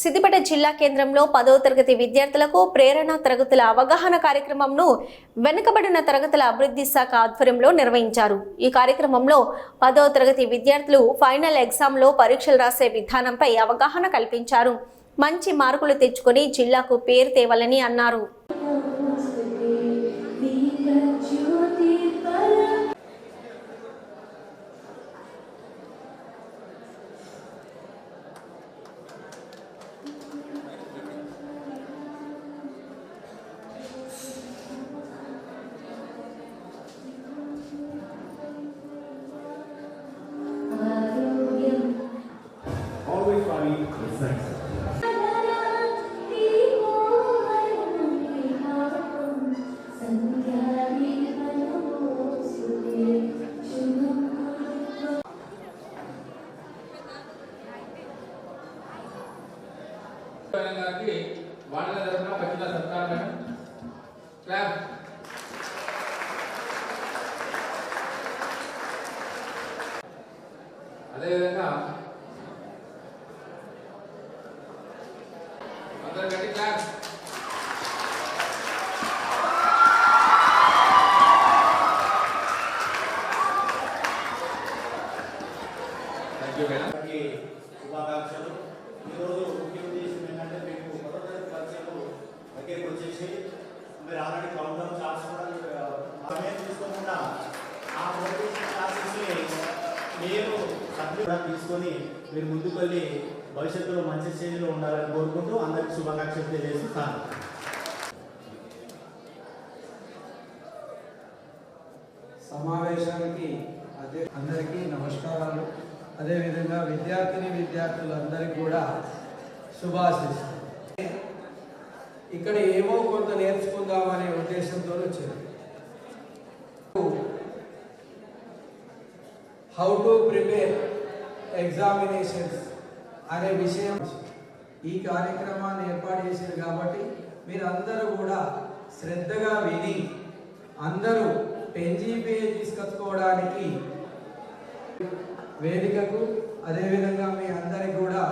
సిద్దిపేట జిల్లా కేంద్రంలో పదో తరగతి విద్యార్థులకు ప్రేరణ తరగతుల అవగాహన కార్యక్రమంను వెనుకబడిన తరగతుల అభివృద్ధి శాఖ ఆధ్వర్యంలో నిర్వహించారు. ఈ కార్యక్రమంలో పదో తరగతి విద్యార్థులు ఫైనల్ ఎగ్జామ్లో పరీక్షలు రాసే విధానంపై అవగాహన కల్పించారు. మంచి మార్కులు తెచ్చుకొని జిల్లాకు పేరు తేవాలని అన్నారు. funny with sex. తెలంగాణకి వాడల తరఫున పచ్చిల సత్కారం మేడం క్లాప్ అదేవిధంగా శుభాకాంక్షలు. ఈరోజు ముఖ్య ఉద్దేశం ఏంటంటే మీకు పదో తరగతి పరీక్షలు దగ్గరికి వచ్చేసి మీరు ఆల్రెడీ కౌంటర్ చార్ట్స్ కూడా మీకు, ఆ, సమయం తీసుకోకుండా ఆ మోటివేషన్ క్లాసెస్ని మీరు సభ్యులు తీసుకొని మీరు ముందుకు వెళ్ళి భవిష్యత్తులో మంచి స్టేజ్లో ఉండాలని కోరుకుంటూ అందరికీ శుభాకాంక్షలు తెలియజేస్తున్నాను. సమావేశానికి అదే అందరికీ నమస్కారాలు. అదేవిధంగా విద్యార్థిని విద్యార్థులందరికీ కూడా శుభాశిస్సులు. ఇక్కడ ఏమో కొంత నేర్చుకుందామనే ఉద్దేశంతో వచ్చింది. హౌ టు ప్రిపేర్ ఎగ్జామినేషన్స్ అనే విషయం ఈ కార్యక్రమాన్ని ఏర్పాటు చేశారు కాబట్టి మీరందరూ కూడా శ్రద్ధగా విని అందరూ పెన్జీపీఏ తీసుకొచ్చుకోవడానికి వేదికకు అదేవిధంగా మీ అందరికి కూడా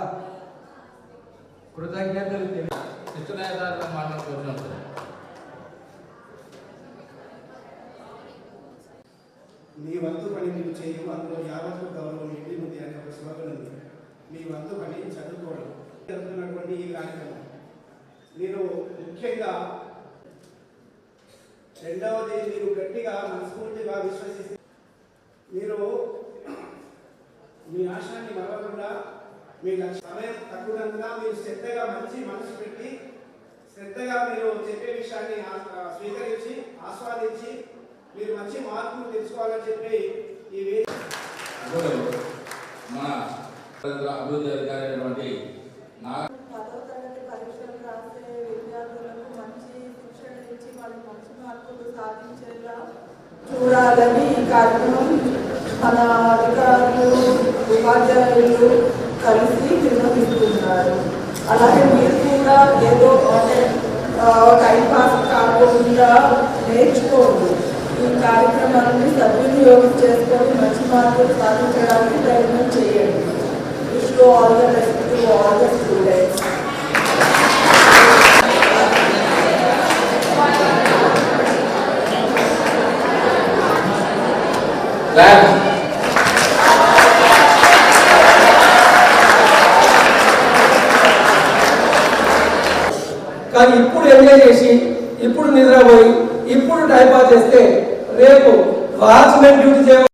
కృతజ్ఞతలు తెలియ కృష్ణనాయ గారు మాట్లాడుకుంటున్నాం సార్. మీ వంతు పని మీరు చేయు అందులో యావత్తు గౌరవం ఇంటి ఉంది అనే ఒక శ్లోకం ఉంది. మీ వంతు పని చదువుకోవడం. జరుగుతున్నటువంటి ఈ కార్యక్రమం. మీరు ముఖ్యంగా రెండవది మీరు గట్టిగా మనస్ఫూర్తిగా విశ్వసిస్తే మీరు మీ ఆశయాన్ని మరవకుండా మీ సమయం తక్కువగా మీరు శ్రద్ధగా మంచి మనసు పెట్టి శ్రద్ధగా మీరు చెప్పే విషయాన్ని ఆ- స్వీకరించి ఆస్వాదించి మీరు మంచి మార్పులు తెచ్చుకోవాలని చెప్పి ఈ మన అభివృద్ధి అధికారి అయినటువంటి నా పదో తరగతి పరీక్షలు రాసే విద్యార్థులకు మంచి శిక్షణ ఇచ్చి వాళ్ళు మంచి మార్కులు సాధించేలా చూడాలని ఈ కార్యక్రమం మన అధికారులు ఉపాధ్యాయులు కలిసి నిర్వహిస్తున్నారు అలాగే మీరు కూడా ఏదో అంటే టైం పాస్ కాకుండా నేర్చుకోండి. ఈ కార్యక్రమాన్ని సద్వినియోగం చేసుకొని మంచి మార్పులు సాధించడానికి ప్రయత్నం చేయండి. Wish all the best to all the students clap కానీ ఇప్పుడు ఎంజాయ్ చేసి ఇప్పుడు నిద్రపోయి ఇప్పుడు టైం పాస్ చేస్తే రేపు వాచ్మెన్ డ్యూటీ చేయ